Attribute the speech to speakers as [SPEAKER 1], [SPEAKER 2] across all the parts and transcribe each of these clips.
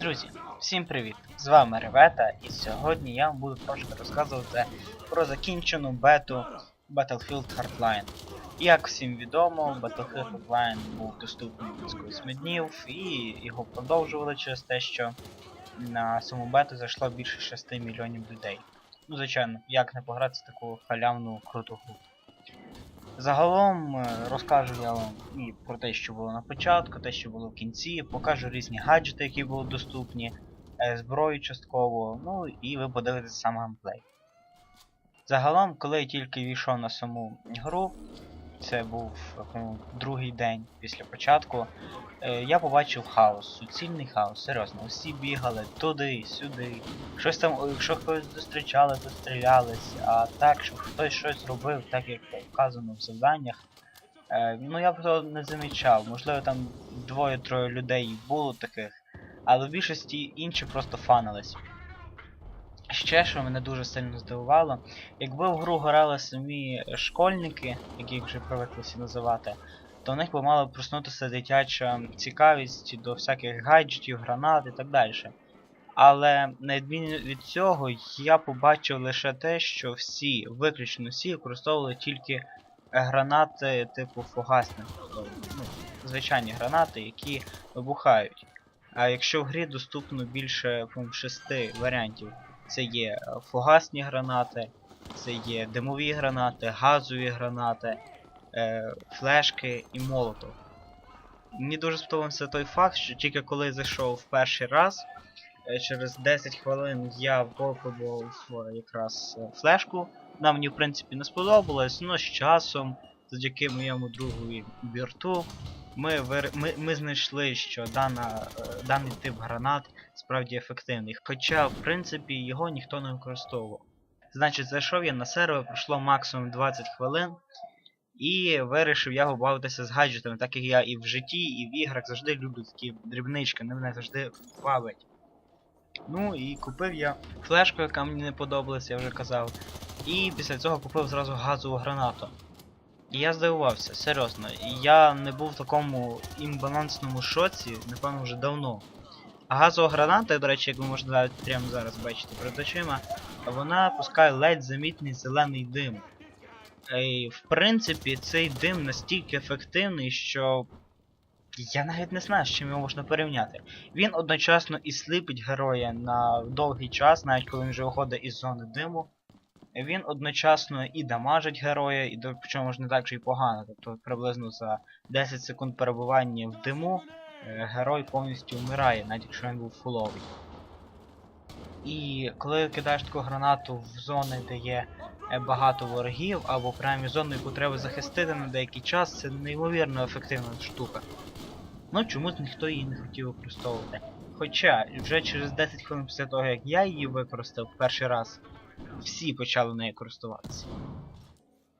[SPEAKER 1] Друзі, всім привіт! З вами Ревета, і сьогодні я вам буду трошки розказувати про закінчену бету Battlefield Hardline. Як всім відомо, Battlefield Hardline був доступний близько 8 днів, і його продовжували через те, що на саму бету зайшло більше 6 мільйонів людей. Ну, звичайно, як не пограти в таку халявну круту гру. Загалом е, розкажу я вам і про те, що було на початку, те, що було в кінці, покажу різні гаджети, які були доступні, е, зброю частково, ну і ви подивитесь сам геймплей. Загалом, коли я тільки війшов на саму гру, це був другий день після початку, е, я побачив хаос, суцільний хаос, серйозно, усі бігали туди, сюди, щось там, якщо когось зустрічали, то стрілялись, а так, щоб хтось щось робив, так як вказано в завданнях. Е, ну я б того не замічав. Можливо, там двоє-троє людей було таких, але в більшості інші просто фанились. Ще що мене дуже сильно здивувало, якби в гру грали самі школьники, яких вже привикли всі називати, то в них би мала проснутися дитяча цікавість до всяких гаджетів, гранат і так далі. Але на відміну від цього, я побачив лише те, що всі, виключно всі, використовували тільки е, гранати типу фугасних. Ну, звичайні гранати, які вибухають. А якщо в грі доступно більше по-моєму, шести варіантів, це є е, фугасні гранати, це є димові гранати, газові гранати, е, флешки і молотов. Мені дуже сподобався той факт, що тільки коли зайшов в перший раз, е, через 10 хвилин я випробував е, якраз флешку. Вона мені в принципі не сподобалась, але з часом, завдяки моєму другу Бірту, ми, ми, ми знайшли, що дана, е, даний тип гранат справді ефективний. Хоча, в принципі, його ніхто не використовував. Значить, зайшов я на сервер, пройшло максимум 20 хвилин. І вирішив я побавитися з гаджетами, так як я і в житті, і в іграх завжди люблю такі дрібнички, вони мене завжди бавить. Ну і купив я флешку, яка мені не подобалась, я вже казав. І після цього купив зразу газову гранату. І я здивувався, серйозно. Я не був в такому імбалансному шоці, напевно, вже давно. А газова граната, до речі, як ви можете навіть прямо зараз бачити перед очима, вона пускає ледь замітний зелений дим. І, в принципі, цей дим настільки ефективний, що я навіть не знаю, з чим його можна порівняти. Він одночасно і сліпить героя на довгий час, навіть коли він вже виходить із зони диму. Він одночасно і дамажить героя, і причому ж не так же і погано. Тобто приблизно за 10 секунд перебування в диму е, герой повністю вмирає, навіть якщо він був фуловий. І коли кидаєш таку гранату в зони, де є е, багато ворогів, або прямо зону, яку треба захистити на деякий час, це неймовірно ефективна штука. Ну чомусь ніхто її не хотів використовувати. Хоча вже через 10 хвилин після того, як я її використав перший раз, всі почали нею користуватися.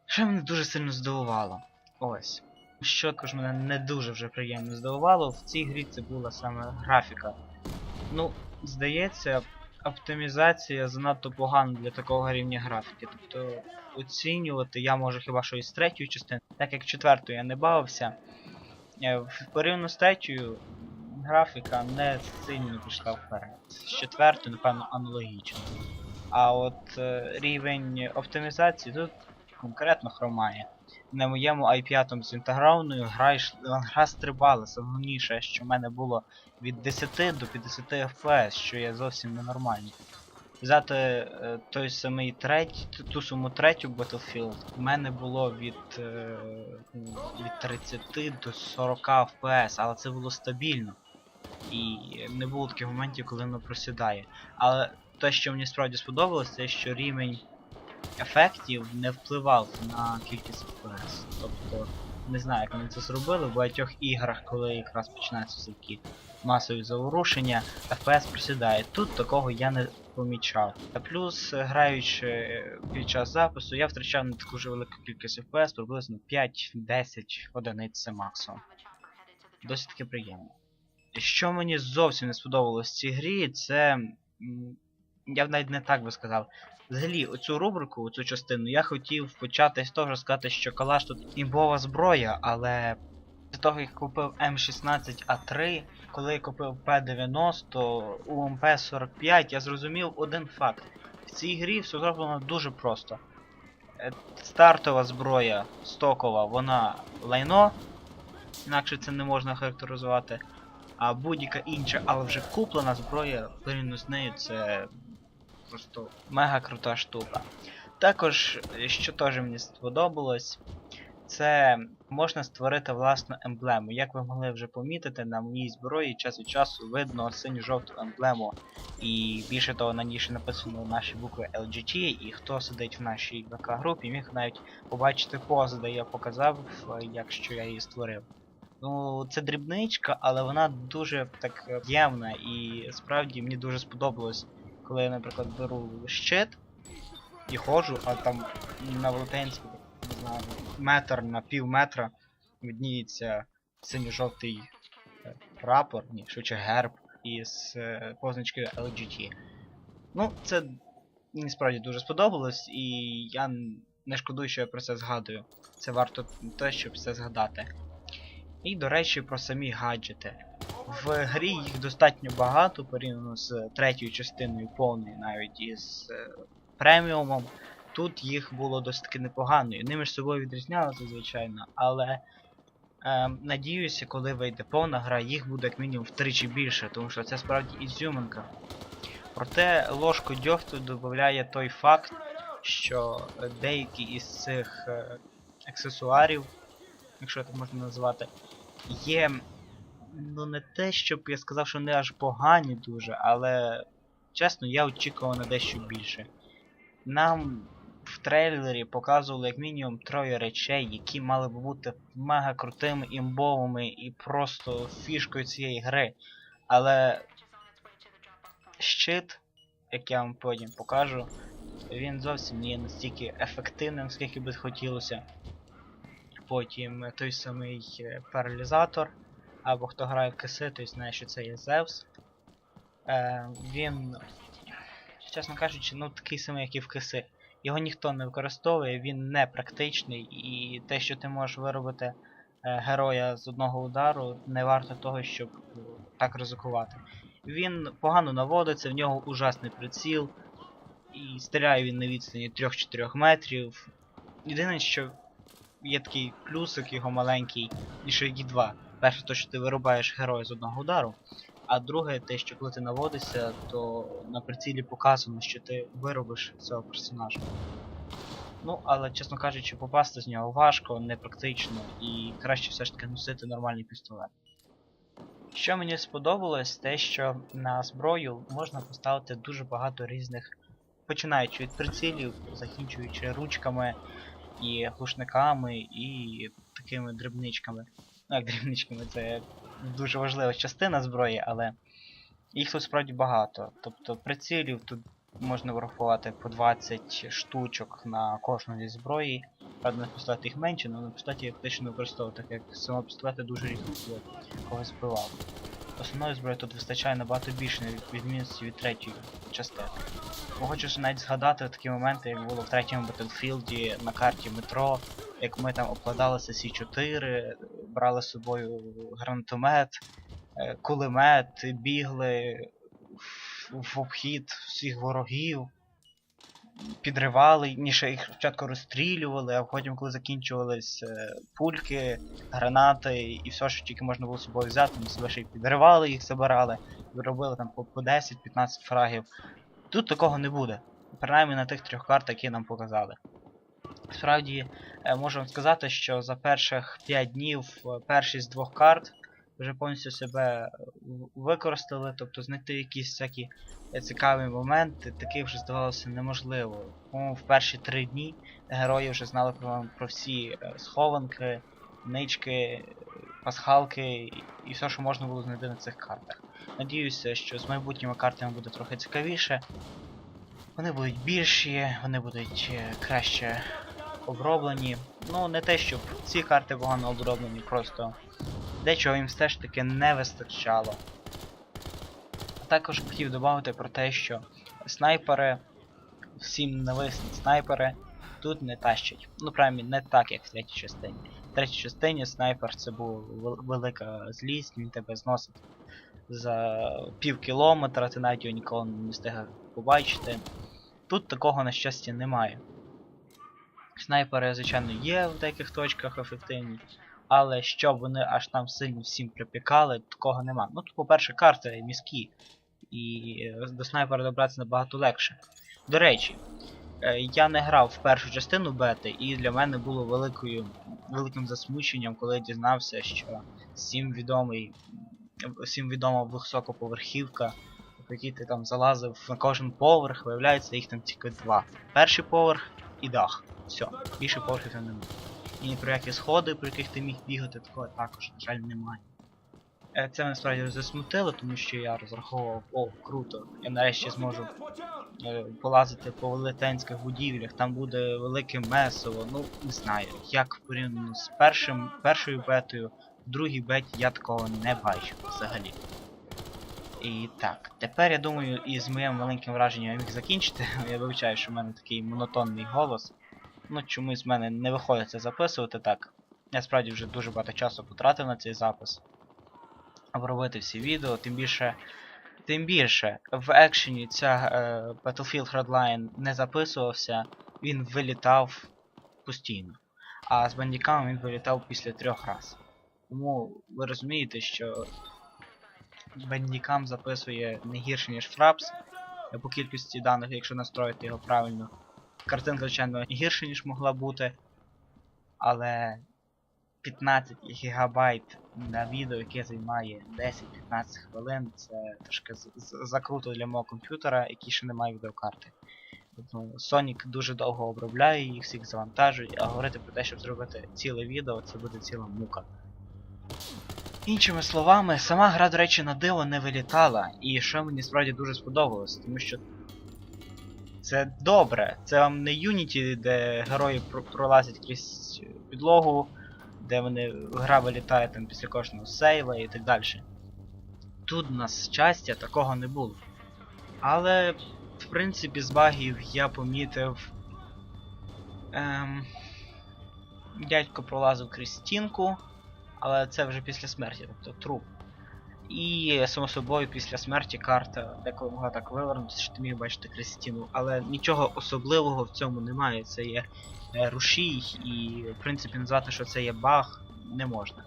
[SPEAKER 1] Що мене дуже сильно здивувало. Ось. Що також мене не дуже вже приємно здивувало, в цій грі це була саме графіка. Ну, здається, оптимізація занадто погана для такого рівня графіки. Тобто оцінювати я можу хіба що із третьої частини, так як четвертою я не бавився. Е, порівняно з третьою графіка не сильно пішла вперед. З четвертою, напевно, аналогічно. А от е, рівень оптимізації тут конкретно хромає. На моєму i5 з інтегрованою гра, гра стрибала. Головніше, що в мене було від 10 до 50 FPS, що є зовсім ненормально. Взяти е, той самий третій, ту саму третю Battlefield, в мене було від, е, від 30 до 40 FPS, але це було стабільно. І не було таких моментів, коли воно просідає. Але те, що мені справді сподобалось, це що рівень ефектів не впливав на кількість FPS. Тобто, не знаю, як вони це зробили, в багатьох іграх, коли якраз починаються всякі масові заворушення, FPS просідає. Тут такого я не помічав. А плюс, граючи під час запису, я втрачав не таку ж велику кількість FPS, приблизно 5-10 одиниць це максимум. Досить таки приємно. Що мені зовсім не сподобалось в цій грі, це. Я б навіть не так би сказав. Взагалі, оцю рубрику, оцю частину, я хотів почати з того, сказати, що калаш тут імбова зброя, але Після того, як купив М16А3, коли я купив П90, УМП-45, я зрозумів один факт. В цій грі все зроблено дуже просто. Е, Стартова зброя стокова, вона лайно, інакше це не можна характеризувати. А будь-яка інша, але вже куплена зброя порівняно з нею це просто мега крута штука. Також, е, що теж мені сподобалось, це можна створити власну емблему. Як ви могли вже помітити, на моїй зброї час від часу видно синю-жовту емблему. І більше того, на ній ще написано наші букви LGT, і хто сидить в нашій ВК-групі, міг навіть побачити позу, де я показав, е, як що я її створив. Ну, це дрібничка, але вона дуже так е, ємна і справді мені дуже сподобалось, коли я, наприклад, беру щит і ходжу, а там на велетенську, не знаю, метр на пів метра видніється синьо-жовтий е, прапор, ні, швидше герб із е, позначкою LGT. Ну, це мені справді дуже сподобалось, і я не шкодую, що я про це згадую. Це варто те, щоб це згадати. І, до речі, про самі гаджети. В грі їх достатньо багато, порівняно з третьою частиною повною, навіть із е, преміумом. Тут їх було досить таки непогано, і вони між собою відрізнялися, звичайно, але е, надіюся, коли вийде повна гра, їх буде як мінімум втричі більше, тому що це справді ізюминка. Проте ложку дьогту додає той факт, що деякі із цих е, аксесуарів, якщо так можна назвати, є. Ну не те, щоб я сказав, що вони аж погані дуже, але чесно, я очікував на дещо більше. Нам в трейлері показували як мінімум троє речей, які мали б бути мега крутими, імбовими і просто фішкою цієї гри. Але щит, як я вам потім покажу, він зовсім не є настільки ефективним, скільки би хотілося. Потім той самий е, паралізатор, або хто грає в киси, той знає, що це є Зевс. Е, він, чесно кажучи, ну такий самий, як і в киси. Його ніхто не використовує, він не практичний, і те, що ти можеш виробити е, героя з одного удару, не варто того, щоб так ризикувати. Він погано наводиться, в нього ужасний приціл, і стріляє він на відстані 3-4 метрів. Єдине, що є такий плюсик його маленький, і що є два. Перше, то, що ти вирубаєш героя з одного удару, а друге, те, що коли ти наводишся, то на прицілі показано, що ти виробиш цього персонажа. Ну, але, чесно кажучи, попасти з нього важко, непрактично, і краще все ж таки носити нормальний пістолет. Що мені сподобалось, те, що на зброю можна поставити дуже багато різних, починаючи від прицілів, закінчуючи ручками і глушниками, і такими дрібничками. Ну, як дрібничками, це дуже важлива частина зброї, але їх тут справді багато. Тобто прицілів тут можна врахувати по 20 штучок на кожну зі зброї. Правда, на пістолеті їх менше, але на пістолеті я фактично не так як само пістолети дуже рідко когось збивав. Основної зброї тут вистачає набагато більше відмінності від третьої частини. Хочеш навіть згадати такі моменти, як було в третьому Battlefield на карті метро, як ми там обкладалися Сі-4, брали з собою гранатомет, е, кулемет, бігли в, обхід всіх ворогів, підривали, ніше їх спочатку розстрілювали, а потім, коли закінчувались е, пульки, гранати і все, що тільки можна було з собою взяти, ми себе ще й підривали, їх забирали, робили там по 10-15 фрагів. Тут такого не буде. Принаймні на тих трьох картах, які нам показали. Справді, е, можу вам сказати, що за перших 5 днів е, перші з двох карт вже повністю себе е, використали, тобто знайти якісь всякі цікаві моменти, таких вже здавалося неможливо. По-моєму, в перші 3 дні герої вже знали про, про всі схованки, нички, пасхалки і- все, що можна було знайти на цих картах. Надіюся, що з майбутніми картами буде трохи цікавіше. Вони будуть більші, вони будуть краще оброблені. Ну, не те, щоб ці карти погано оброблені, просто дечого їм все ж таки не вистачало. А також хотів додати про те, що снайпери, всім нависні снайпери тут не тащать. Ну, принаймні, не так, як в третій частині. В третій частині снайпер це була велика злість, він тебе зносить за пів кілометра, ти навіть його ніколи не встиг побачити. Тут такого, на щастя, немає. Снайпери, звичайно, є в деяких точках ефективні, але щоб вони аж там сильно всім припікали, такого нема. Ну тут, по-перше, карти міські, і е, до снайпера добратися набагато легше. До речі, е, я не грав в першу частину бети, і для мене було великою, великим засмученням, коли дізнався, що всім відомий, всім відома високоповерхівка, в якій ти там залазив на кожен поверх, виявляється, їх там тільки два. Перший поверх і дах. Все, більше поверхів немає. І про які сходи, про яких ти міг бігати, такого також, на жаль, немає. Е, Це мене справді засмутило, тому що я розраховував, о, круто, я нарешті зможу е, полазити по велетенських будівлях, там буде велике месиво, ну не знаю, як порівняно з першим, першою бетою, в другій беті я такого не бачу взагалі. І так, тепер я думаю, із моїм маленьким враженням я міг закінчити. Я вибачаю, що в мене такий монотонний голос. Ну, чомусь в мене не виходить це записувати так. Я справді вже дуже багато часу потратив на цей запис. Обробити всі відео, тим більше. Тим більше в екшені ця е, Battlefield Hardline не записувався, він вилітав постійно. А з бандіками він вилітав після трьох раз. Тому ви розумієте, що бандікам записує не гірше, ніж Fraps. е, По кількості даних, якщо настроїти його правильно. Картинка, звичайно, гірше, ніж могла бути. Але 15 гігабайт на відео, яке займає 10-15 хвилин, це трошки закруто для мого комп'ютера, який ще не має відеокарти. Sonic дуже довго обробляє їх, всіх завантажує, а говорити про те, щоб зробити ціле відео, це буде ціла мука. Іншими словами, сама гра, до речі, на диво не вилітала, і що мені справді дуже сподобалось, тому що це добре. Це вам не Unity, де герої про- пролазять крізь підлогу, де вони гра вилітає там після кожного сейва і так далі. Тут на щастя такого не було. Але, в принципі, з багів я помітив. Ем, дядько пролазив крізь стінку, але це вже після смерті, тобто труп. І само собою після смерті карта деколи могла так вивернутися, що ти міг бачити крізь стіну. Але нічого особливого в цьому немає. Це є е, рушій, і в принципі назвати, що це є баг, не можна.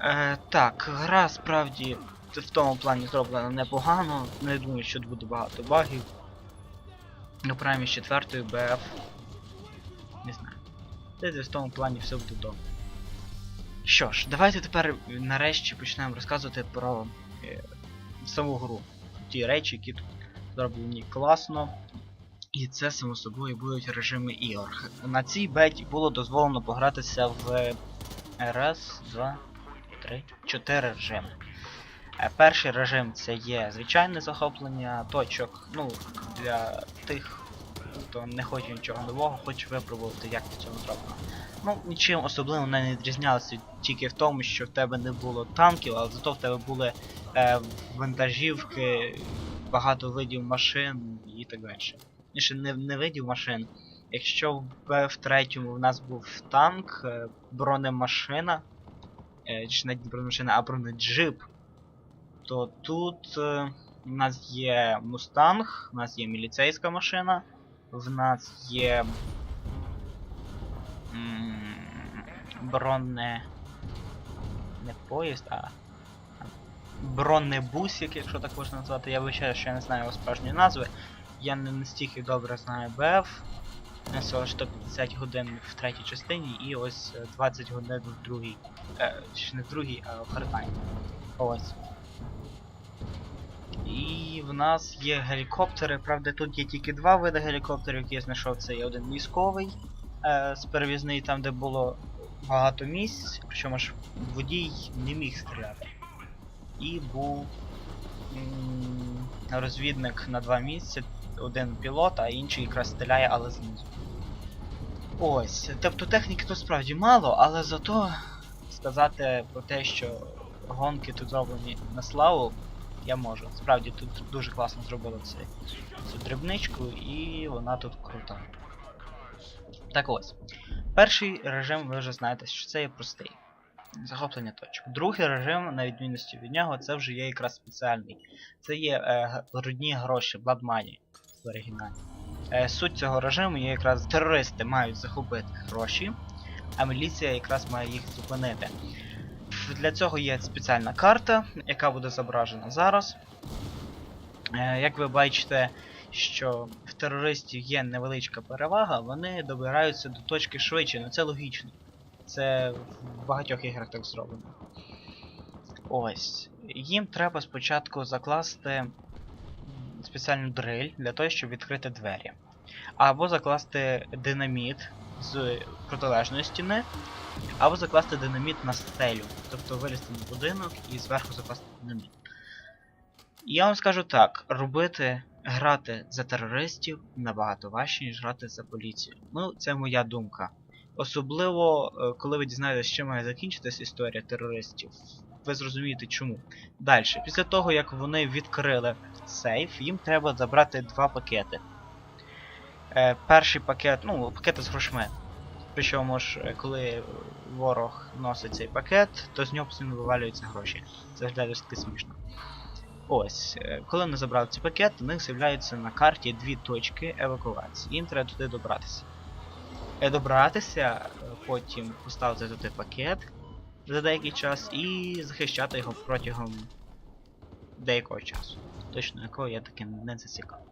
[SPEAKER 1] Е, так, гра справді в тому плані зроблена непогано. Не думаю, що тут буде багато багів. Ну, принаймні з четвертою BF. Не знаю. Десь в тому плані все буде добре. Що ж, давайте тепер нарешті почнемо розказувати про е, саму гру. Ті речі, які тут зроблені класно. І це, само собою, будуть режими ігор. На цій беті було дозволено погратися в раз, два, три, чотири режими. Е, Перший режим це є звичайне захоплення точок, ну, для тих, хто не хоче нічого нового, хоче випробувати, як в цьому зроблено. Ну, нічим особливо не відрізнялася тільки в тому, що в тебе не було танків, але зато в тебе були е, вантажівки, багато видів машин і так далі. Ще не, не видів машин. Якщо в в третьому в нас був танк, е, бронемашина, е, чи не бронемашина, а бронеджип, то тут е, в нас є Мустанг, в нас є міліцейська машина, в нас є м, броне. Не поїзд, а. Бронебусик, якщо так можна назвати. Я вибачаю, що я не знаю його справжньої назви. Я не настільки добре знаю БФ. Всього 150 годин в третій частині і ось е, 20 годин в другій. Е, чи не в другій, а в Hardline. Ось. І в нас є гелікоптери. Правда, тут є тільки два види гелікоптерів, які я знайшов. Це є один військовий е, з перевізний, там де було багато місць, причому ж водій не міг стріляти. І був розвідник на два місця, один пілот, а інший якраз стріляє, але знизу. Ось, тобто техніки тут справді мало, але зато сказати про те, що гонки тут зроблені на славу, я можу. Справді тут дуже класно зробили це, цю дрібничку, і вона тут крута. Так ось. Перший режим ви вже знаєте, що це є простий. Захоплення точок. Другий режим, на відмінності від нього, це вже є якраз спеціальний. Це є е, брудні гроші, blood money в оригіналі. Е, суть цього режиму є якраз терористи мають захопити гроші, а міліція якраз має їх зупинити. Для цього є спеціальна карта, яка буде зображена зараз. Е, як ви бачите, що в терористів є невеличка перевага, вони добираються до точки швидше, ну це логічно. Це в багатьох іграх так зроблено. Ось. Їм треба спочатку закласти спеціальну дриль для того, щоб відкрити двері. Або закласти динаміт з протилежної стіни, або закласти динаміт на стелю. Тобто вилізти на будинок і зверху закласти динаміт. Я вам скажу так, робити, грати за терористів набагато важче, ніж грати за поліцію. Ну, це моя думка. Особливо, е, коли ви дізнаєтесь, чим має закінчитись історія терористів, ви зрозумієте чому. Далі, після того, як вони відкрили сейф, їм треба забрати два пакети. Е, перший пакет, ну, пакети з грошми. Причому ж, е, коли ворог носить цей пакет, то з нього постійно вивалюються гроші. Це виглядає досить смішно. Ось, е, коли вони забрали цей пакет, у них з'являються на карті дві точки евакуації. Їм треба туди добратися. Е, Добратися, е, потім поставити туди пакет за деякий час і захищати його протягом деякого часу. Точно якого я таки не зацікавив.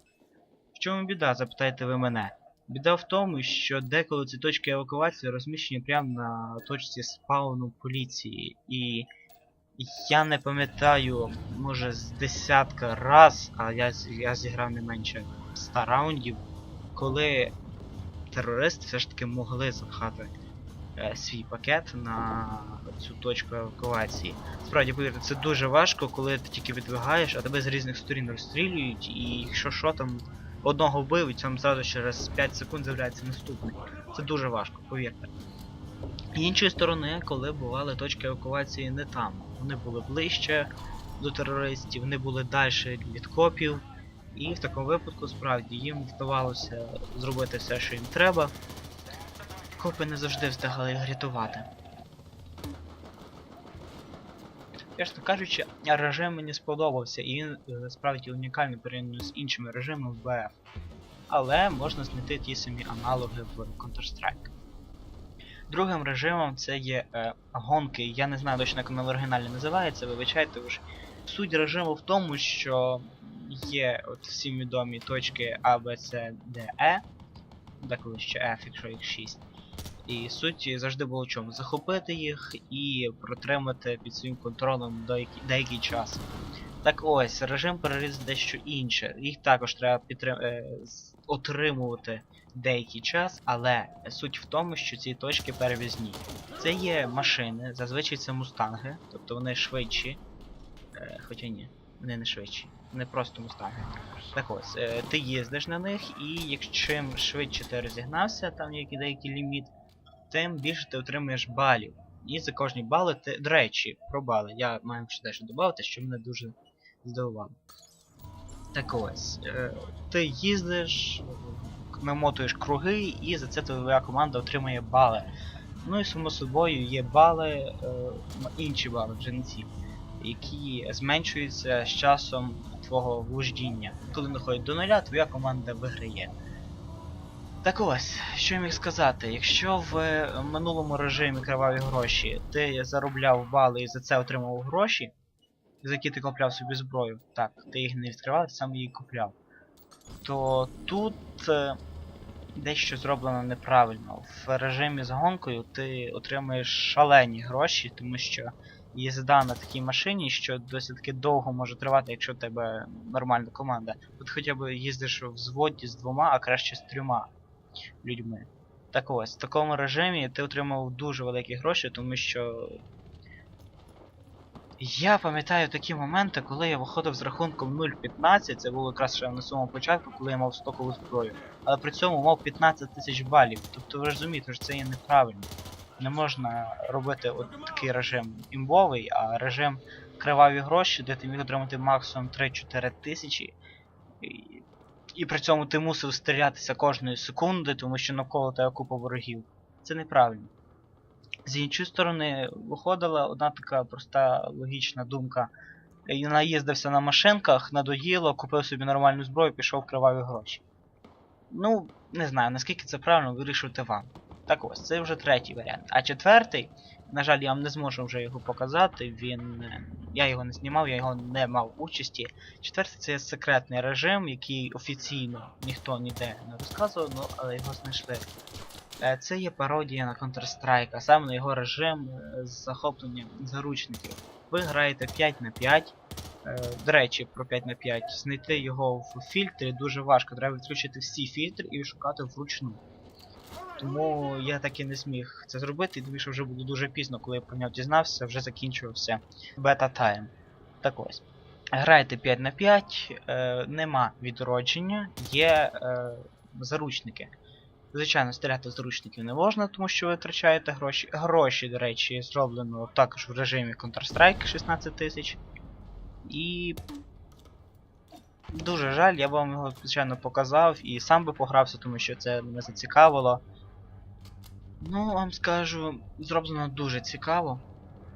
[SPEAKER 1] В чому біда, запитаєте ви мене? Біда в тому, що деколи ці точки евакуації розміщені прямо на точці спауну поліції. І я не пам'ятаю, може з десятка раз, а я, я зіграв не менше 100 раундів, коли терористи все ж таки могли запхати е, свій пакет на цю точку евакуації. Справді, повірте, це дуже важко, коли ти тільки відбігаєш, а тебе з різних сторін розстрілюють, і якщо що там одного вбив, і там зразу через 5 секунд з'являється наступний. Це дуже важко, повірте. З іншої сторони, коли бували точки евакуації не там, вони були ближче до терористів, вони були далі від копів, і в такому випадку справді їм вдавалося зробити все, що їм треба. Копи не завжди встигали їх рятувати. Чесно кажучи, режим мені сподобався, і він е, справді унікальний порівняно з іншими режимами в BF. Але можна знайти ті самі аналоги в Counter-Strike. Другим режимом це є е, гонки. Я не знаю точно, як воно в оригіналі називається, вибачайте ви ж. Суть режиму в тому, що є от всім відомі точки А, Б, С, Д, Е, деколи ще F, якщо їх 6. І суть завжди було в чому? Захопити їх і протримати під своїм контролем деякий, деякий час. Так ось, режим переріз дещо інше. Їх також треба підтрим... е, отримувати деякий час, але суть в тому, що ці точки перевізні. Це є машини, зазвичай це мустанги, тобто вони швидші. Е, хоча ні, вони не швидші. Вони просто мустанги. Так ось, е, ти їздиш на них, і якщо швидше ти розігнався, там є який деякий ліміт, тим більше ти отримуєш балів. І за кожні бали ти. До речі, про бали. Я маю ще дещо додати, що мене дуже здивувало. Так ось, е, ти їздиш, намотуєш круги, і за це твоя команда отримує бали. Ну і само собою є бали, е, інші бали, вже не ці, які зменшуються з часом твого вождіння. Коли доходить до нуля, твоя команда виграє. Так ось, що я міг сказати, якщо в е, минулому режимі криваві гроші ти заробляв бали і за це отримав гроші, за які ти купляв собі зброю, так, ти їх не відкривав, ти сам її купляв. То тут е, дещо зроблено неправильно. В режимі з гонкою ти отримуєш шалені гроші, тому що їзда на такій машині, що досить таки довго може тривати, якщо в тебе нормальна команда. Тут хоча б їздиш в зводі з двома, а краще з трьома людьми. Так ось, в такому режимі ти отримав дуже великі гроші, тому що. Я пам'ятаю такі моменти, коли я виходив з рахунком 0.15, це було якраз ще на самому початку, коли я мав стокову зброю. Але при цьому мав 15 тисяч балів. Тобто ви розумієте, що це є неправильно. Не можна робити от такий режим імбовий, а режим криваві гроші, де ти міг отримати максимум 3-4 тисячі. І, при цьому ти мусив стрілятися кожної секунди, тому що навколо тебе купа ворогів. це неправильно. З іншої сторони, виходила одна така проста логічна думка. І наїздився на машинках, надоїло, купив собі нормальну зброю, пішов криваві гроші. Ну, не знаю, наскільки це правильно вирішувати вам. Так ось, це вже третій варіант. А четвертий, на жаль, я вам не зможу вже його показати. Він. е, Я його не знімав, я його не мав участі. Четвертий це секретний режим, який офіційно ніхто ніде не розказував, ну, але його знайшли. Е, Це є пародія на Counter-Strike, а саме на його режим е, з захопленням заручників. Ви граєте 5 на 5. Е, До речі, про 5 на 5. Знайти його в фільтрі дуже важко. Треба відключити всі фільтри і шукати вручну. Тому я так і не зміг це зробити, і думаю, що вже було дуже пізно, коли я про нього дізнався, вже закінчувався бета-тайм. Так ось. Граєте 5 на 5, е, нема відродження, є е, заручники. Звичайно, стріляти з заручників не можна, тому що ви втрачаєте гроші. Гроші, до речі, зроблено також в режимі Counter-Strike 16 тисяч. І. Дуже жаль, я б вам його, звичайно, показав і сам би погрався, тому що це мене зацікавило. Ну, вам скажу, зроблено дуже цікаво.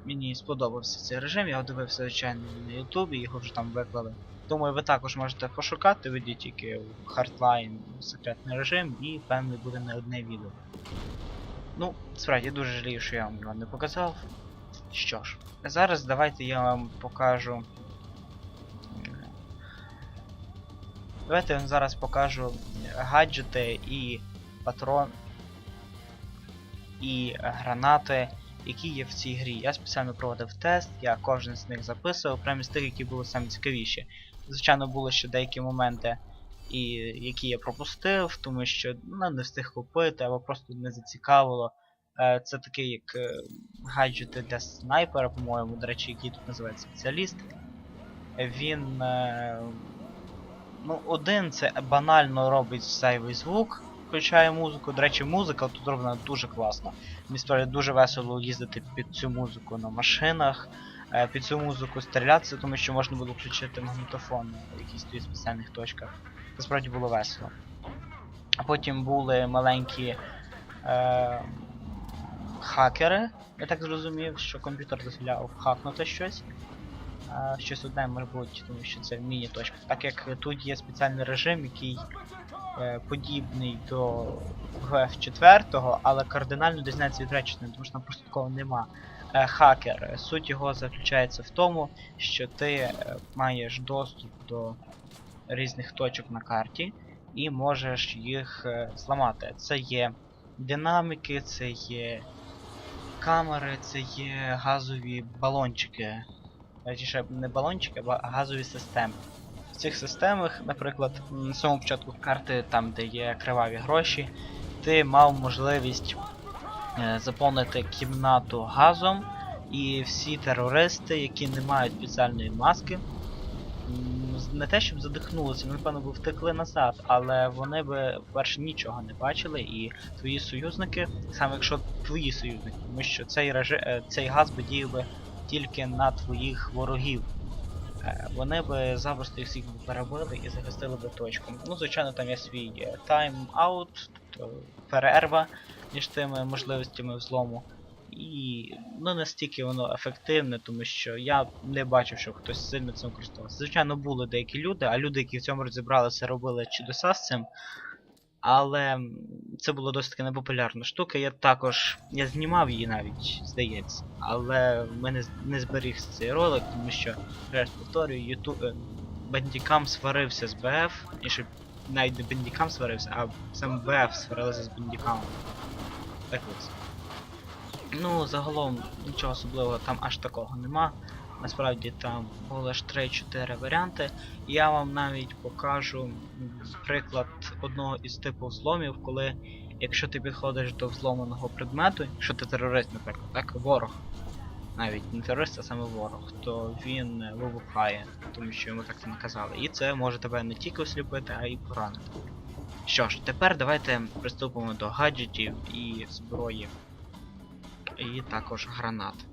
[SPEAKER 1] Мені сподобався цей режим, я його дивився, звичайно, на Ютубі, його вже там виклали. Думаю, ви також можете пошукати, введіть тільки в Hardline секретний режим і певне буде не одне відео. Ну, справді дуже жалію, що я вам його не показав. Що ж, зараз давайте я вам покажу. Давайте я вам зараз покажу гаджети і патрон і гранати, які є в цій грі. Я спеціально проводив тест, я кожен з них записував, прямо з тих, які були самі цікавіші. Звичайно, були ще деякі моменти, і які я пропустив, тому що ну, не встиг купити або просто не зацікавило. Е, Це такий як е, гаджети для снайпера, по-моєму, до речі, який тут називається спеціаліст. Він. е, Ну, один це банально робить зайвий звук, включає музику. До речі, музика тут зроблена дуже класно. Мені справді дуже весело їздити під цю музику на машинах, під цю музику стрілятися, тому що можна було включити магнітофон, який стоїть в спеціальних точках. Це справді було весело. А потім були маленькі е, хакери. Я так зрозумів, що комп'ютер дозволяв хакнути щось. Е, щось одне може тому що це міні-точка. Так як тут є спеціальний режим, який е, подібний до GF4, але кардинально відрізняється від речення, тому що там просто такого нема. Е, хакер. Суть його заключається в тому, що ти е, маєш доступ до різних точок на карті і можеш їх е, зламати. Це є динаміки, це є камери, це є газові балончики. Точніше, не балончики, а газові системи. В цих системах, наприклад, на самому початку карти, там де є криваві гроші, ти мав можливість заповнити кімнату газом, і всі терористи, які не мають спеціальної маски, не те, щоб задихнулися, вони, напевно, би втекли назад, але вони би, по-перше, нічого не бачили, і твої союзники, саме якщо твої союзники, тому що цей, режи... е, цей газ би діяв би тільки на твоїх ворогів. Е, Вони би запросто їх всіх би перебили і захистили би точку. Ну, звичайно, там є свій е, тайм-аут, тобто перерва між тими можливостями взлому. І ну настільки воно ефективне, тому що я не бачив, що хтось сильно цим користувався. Звичайно, були деякі люди, а люди, які в цьому розібралися, робили чудеса з цим. Але це було досить таки непопулярна штука. Я також я знімав її навіть, здається. Але в мене не зберігся цей ролик, тому що, раз повторюю, Ютуб Бендікам сварився з БФ, і щоб навіть не Бендікам сварився, а сам БФ сварилися з Бендікамом. Ну, загалом нічого особливого там аж такого нема. Насправді там було лише 3-4 варіанти. Я вам навіть покажу приклад одного із типу взломів, коли якщо ти підходиш до взломаного предмету, якщо ти терорист, наприклад, так, ворог, навіть не терорист, а саме ворог, то він вибухає, тому що йому так наказали. І це може тебе не тільки осліпити, а й поранити. Що ж, тепер давайте приступимо до гаджетів і зброї. І також гранат.